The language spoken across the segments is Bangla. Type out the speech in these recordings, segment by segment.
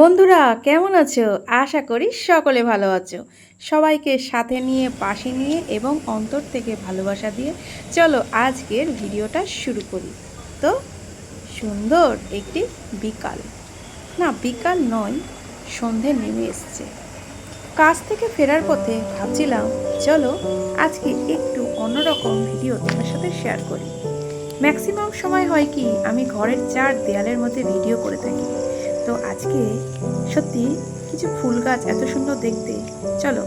বন্ধুরা, কেমন আছো? আশা করি সকলে ভালো আছো। সবাইকে সাথে নিয়ে, পাশে নিয়ে এবং অন্তর থেকে ভালোবাসা দিয়ে চলো আজকের ভিডিওটা শুরু করি। তো, সুন্দর একটি বিকাল। না, বিকাল নয়, সন্ধে নেমে এসছে। কাজ থেকে ফেরার পথে ভাবছিলাম, চলো আজকে একটু অন্যরকম ভিডিও তোমার সাথে শেয়ার করি। ম্যাক্সিমাম সময় হয় কি, আমি ঘরের চার দেয়ালের মধ্যে ভিডিও করে থাকি। তো আজকে সত্যি কিছু ফুল গাছ এত সুন্দর দেখতে। চলো,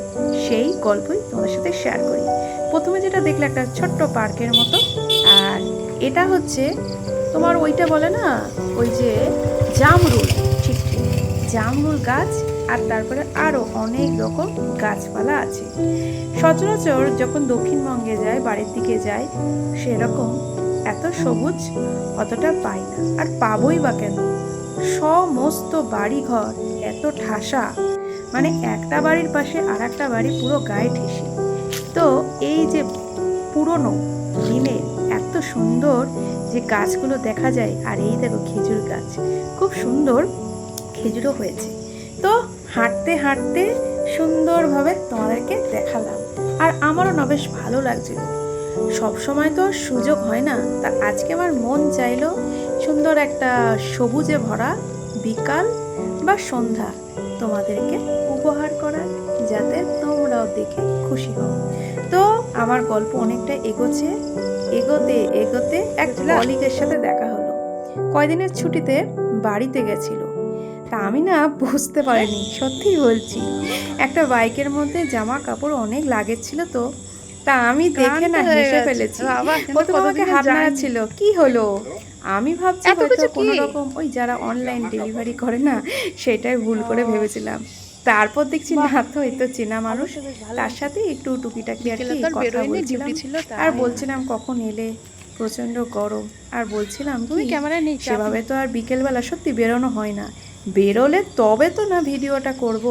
সেই গল্পই তোমার সাথে শেয়ার করি। প্রথমে যেটা দেখলে একটা ছোট্ট পার্কের মতো, আর এটা হচ্ছে তোমার ওইটা বলে না? ওই যে জামরুল, ঠিক ঠিক। জামরুল গাছ, আর তারপরে আরও অনেক রকম গাছপালা আছে। সচরাচর যখন দক্ষিণবঙ্গে যায়, বাড়ির দিকে যায়, সেরকম এত সবুজ অতটা পাই না। আর পাবোই বা কেন? সমস্ত বাড়িঘর এত ঠাসা। মানে একটা বাড়ির পাশে আর একটা বাড়ি পুরো গায়ে ঠেসে। তো এই যে পুরনো দিনে এত সুন্দর যে গাছগুলো দেখা যায়, আর এই দেখো খেজুর গাছ, খুব সুন্দর খেজুরও হয়েছে। তো হাঁটতে হাঁটতে সুন্দরভাবে তোমাদেরকে দেখালাম। আর আমারও না বেশ ভালো লাগছিল। সব সময় তো সুযোগ হয় না, তা আজকে আমার মন চাইলো সুন্দর একটা সবুজে ভরা বিকাল বা সন্ধ্যা তোমাদেরকে উপহার করার যাতে তোমরাও দেখে খুশি হও। তো আমার গল্প অনেকটা এগোচ্ছে এগোতে এগোতে এক কলিগের সাথে দেখা হলো। কয়দিনের ছুটিতে বাড়িতে গেছিল। তা আমি না বুঝতে পারিনি সত্যিই বলছি। একটা বাইকের মধ্যে জামা কাপড় অনেক লাগেজ ছিল তো তা আমি দেখে না হেসে ফেলেছি। প্রথমে আমাকে হাত ছিল কি হলো? আমি ভাবছি হয়তো কোনো রকম ওই যারা অনলাইন ডেলিভারি করে না সেটাই ভুল করে ভেবেছিলাম। তারপর দেখছি না তো এই তো চেনা মানুষ। তার সাথে একটু টুকিটাকি আর কি কথা বেরোয়নি, বলছিলাম। duty ছিল, তাই। আর বলছিলাম কখন এলে? প্রচণ্ড গরম। আর বলছিলাম তুমি ক্যামেরা নেই সেভাবে তো আর বিকেলবেলা সত্যি বেরোনো হয় না। বেরোলে তবে তো না ভিডিওটা করব।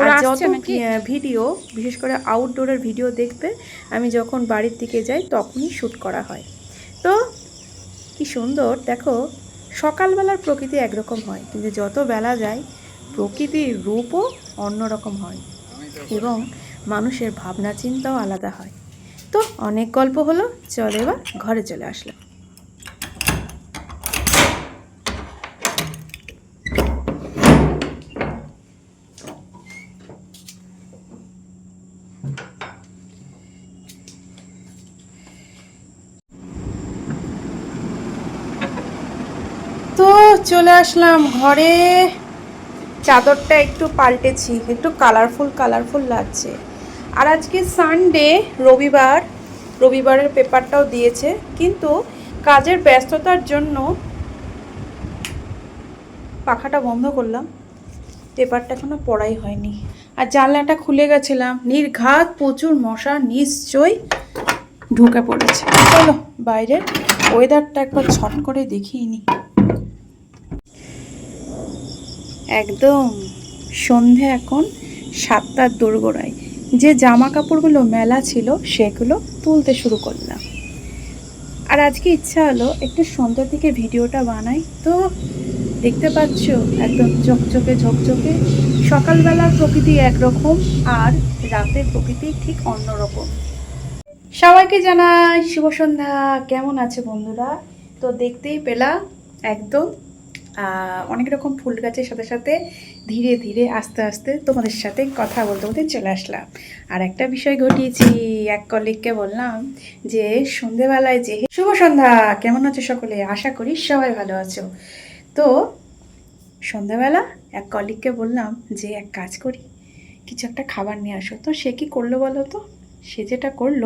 আর যত ভিডিও বিশেষ করে আউটডোরের ভিডিও দেখবে আমি যখন বাড়ির দিকে যাই তখনই শ্যুট করা হয়। তো কি সুন্দর দেখো সকালবেলার প্রকৃতি একরকম হয় কিন্তু যত বেলা যায় প্রকৃতির রূপও অন্যরকম হয় এবং মানুষের ভাবনা চিন্তাও আলাদা হয়। তো অনেক গল্প হলো চলে এবার ঘরে চলে আসলাম তো চলে আসলাম ঘরে। চাদরটা একটু পাল্টেছি, একটু কালারফুল কালারফুল লাগছে। আর আজকে সানডে রবিবার। রবিবারের পেপারটাও দিয়েছে, কিন্তু কাজের ব্যস্ততার জন্য পাখাটা বন্ধ করলাম। পেপারটা এখনও পড়াই হয়নি। আর জানলাটা খুলে গেছিলাম। নির্ঘাত প্রচুর মশা নিশ্চয়ই ঢুকে পড়েছে। চলো বাইরের ওয়েদারটা একবার ছট করে দেখিয়ে নিই একদম সন্ধে এখন সাতটার দোরগোড়ায় যে জামা কাপড়গুলো মেলা ছিল সেগুলো তুলতে শুরু করলাম। আর আজকে ইচ্ছা হলো একটু সন্ধ্যার দিকে ভিডিওটা বানাই। তো দেখতে পাচ্ছ একদম ঝকঝকে ঝকঝকে সকালবেলার প্রকৃতি একরকম আর রাতের প্রকৃতি ঠিক অন্যরকম। সবাইকে জানাই শুভ সন্ধ্যা। কেমন আছে বন্ধুরা? তো দেখতেই পেলাম একদম অনেক রকম ফুল গাছের সাথে সাথে ধীরে ধীরে আস্তে আস্তে তোমাদের সাথে কথা বলতে বলতে চলে আসলাম। আর একটা বিষয় ঘটিয়েছি, এক কলিগকে বললাম যে সন্ধেবেলায় যে শুভ সন্ধ্যা, কেমন আছো সকলে? আশা করি সবাই ভালো আছো। তো সন্ধ্যাবেলা এক কলিগকে বললাম যে এক কাজ করি, কিছু একটা খাবার নিয়ে আসো। তো সে কি করল বলো তো? সে যেটা করল,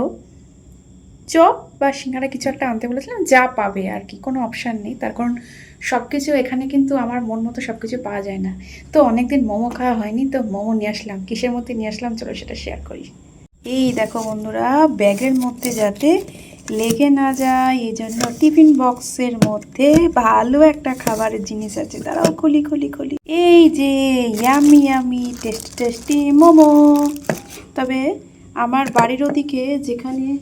চপ বা সিঙ্গারা কিছু একটা আনতে বলেছিলাম, যা পাবে আর কি, কোনো অপশান নেই। তার কারণ সব কিছু এখানে কিন্তু আমার মন মতো সব কিছু পাওয়া যায় না। তো অনেকদিন মোমো খাওয়া হয়নি, তো মোমো নিয়ে আসলাম, কিসের মধ্যে নিয়ে আসলাম চলো সেটা শেয়ার করি। এই দেখো বন্ধুরা, ব্যাগের মধ্যে যাতে লেগে না যায় এই জন্য টিফিন বক্সের মধ্যে ভালো একটা খাবারের জিনিস আছে। দাঁড়াও, খুলি খুলি খুলি। এই যে yummy yummy tasty tasty momo. তবে আমার বাড়ির ওদিকে যেখানে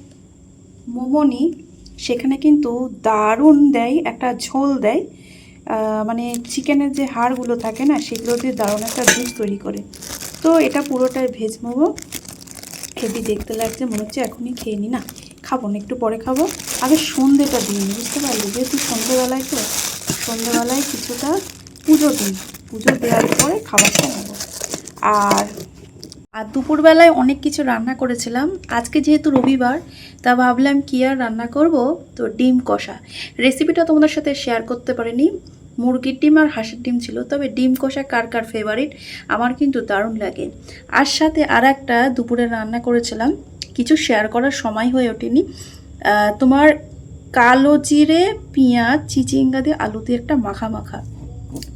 মোমো নিই, সেখানে কিন্তু দারুণ দেয়, একটা ঝোল দেয়। মানে চিকেনের যে হাড়গুলো থাকে না সেগুলো দিয়ে দারুণ একটা জুস তৈরি করে। তো এটা পুরোটাই ভেজ মোমো হেভি দেখতে লাগছে, মনে হচ্ছে এখনই খেয়ে নি। না, খাব না, একটু পরে খাব। আগে সন্ধেটা দিন বুঝতে পারলি? যেহেতু সন্ধেবেলায় তো, সন্ধেবেলায় কিছুটা পুজো দিন পুজো দেওয়ার পরে খাবারটা নেব। আর আর দুপুরবেলায় অনেক কিছু রান্না করেছিলাম। আজকে যেহেতু রবিবার, তা ভাবলাম কি আর রান্না করব? তো ডিম কষা। রেসিপিটা তোমাদের সাথে শেয়ার করতে পারিনি। মুরগির ডিম আর হাঁসের ডিম ছিল, তবে ডিম কষা কার কার ফেভারিট আমার কিন্তু দারুণ লাগে। আর সাথে আর একটা দুপুরে রান্না করেছিলাম। কিছু শেয়ার করার সময় হয়ে ওঠেনি। তোমার কালো জিরে, পেঁয়াজ, চিচিঙ্গা দিয়ে আলু দিয়ে একটা মাখা মাখা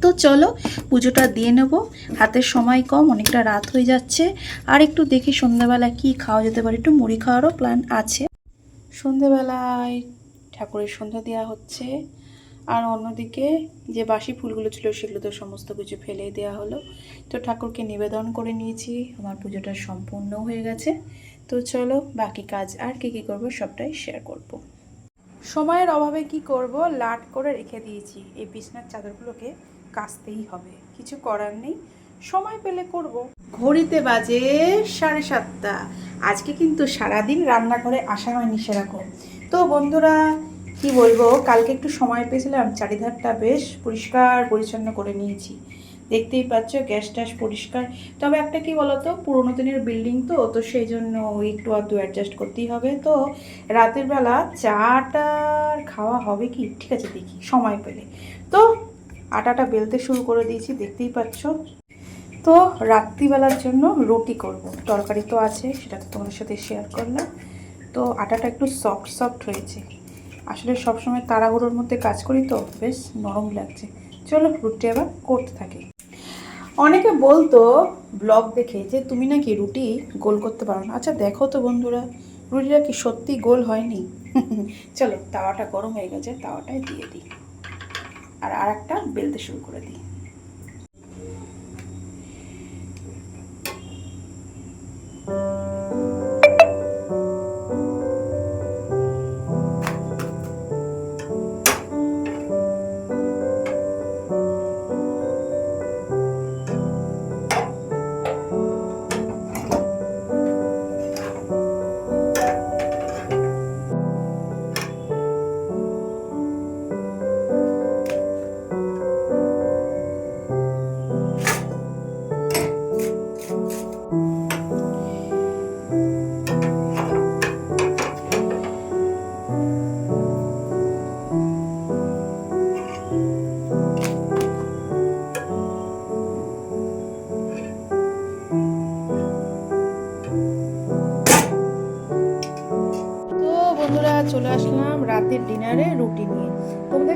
তো চলো, পুজোটা দিয়ে নেব। হাতের সময় কম, অনেকটা রাত হয়ে যাচ্ছে। আর একটু দেখি সন্ধ্যাবেলা কি খাওয়া যেতে পারে। একটু মুড়ি খাওয়ারও প্ল্যান আছে। সন্ধ্যাবেলায় ঠাকুরের সন্ধ্যা দেওয়া হচ্ছে। আর অন্যদিকে যে বাসি ফুলগুলো ছিল, সেগুলো তো সমস্ত কিছু ফেলে দেওয়া হলো। তো ঠাকুরকে নিবেদন করে নিয়েছি। আমার পুজোটা সম্পূর্ণ হয়ে গেছে। তো চলো, বাকি কাজ আর কি কি করব সবটাই শেয়ার করব। সময়ের অভাবে কি করব? লাট করে রেখে দিয়েছি। এই বিছনার চাদরগুলোকে কাচতেই হবে। কিছু করার নেই। সময় পেলে করব। ঘড়িতে বাজে সাড়ে সাতটা। আজকে কিন্তু সারাদিন রান্নাঘরে আসা হয়নি সেরকম। তো বন্ধুরা, কি বলব? কালকে একটু সময় পেয়েছিলাম। চারিধারটা বেশ পরিষ্কার পরিচ্ছন্ন করে নিয়েছি। দেখতেই পাচ্ছ, গ্যাস ট্যাস পরিষ্কার। তবে একটা কি বলতো? পুরোনো দিনের বিল্ডিং তো তো সেই জন্য একটু আধটু অ্যাডজাস্ট করতেই হবে। তো রাতের বেলা চাটা খাওয়া হবে কি? ঠিক আছে, দেখি। সময় পেলে। তো আটাটা বেলতে শুরু করে দিয়েছি, দেখতেই পাচ্ছ। তো রাত্রিবেলার জন্য রুটি করব। তরকারি তো আছে, সেটা তো তোমাদের সাথে শেয়ার করলাম। তো আটাটা একটু সফট সফট হয়েছে। আসলে সবসময় তাড়াহুড়োর মধ্যে কাজ করি তো, বেশ নরম লাগছে। চলো রুটি আবার করতে থাকি। অনেকে বলতো ব্লগ দেখে যে তুমি নাকি রুটি গোল করতে পারো না। আচ্ছা দেখো তো বন্ধুরা, রুটিটা কি সত্যি গোল হয়নি? চলো, তাওয়াটা গরম হয়ে গেছে তাওয়াটায় দিয়ে দিই। আর আরেকটা বেলতে শুরু করে দিই।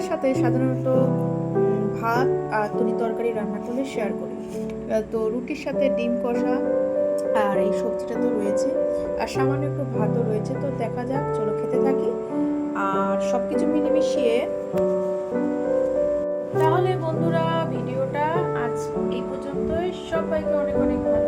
সাথে সাধারণত ভাত আর তরি তরকারি রান্না করলে শেয়ার করি। তো রুটির সাথে ডিম কষা আর এই সবজিটা তো রয়েছে। আর সামান্য একটু ভাতও রয়েছে, তো দেখা যাক, চলো খেতে থাকি। আর সব কিছু মিলেমিশিয়ে তাহলে বন্ধুরা, ভিডিওটা আজ এই পর্যন্তই। সবাইকে অনেক অনেক ভালো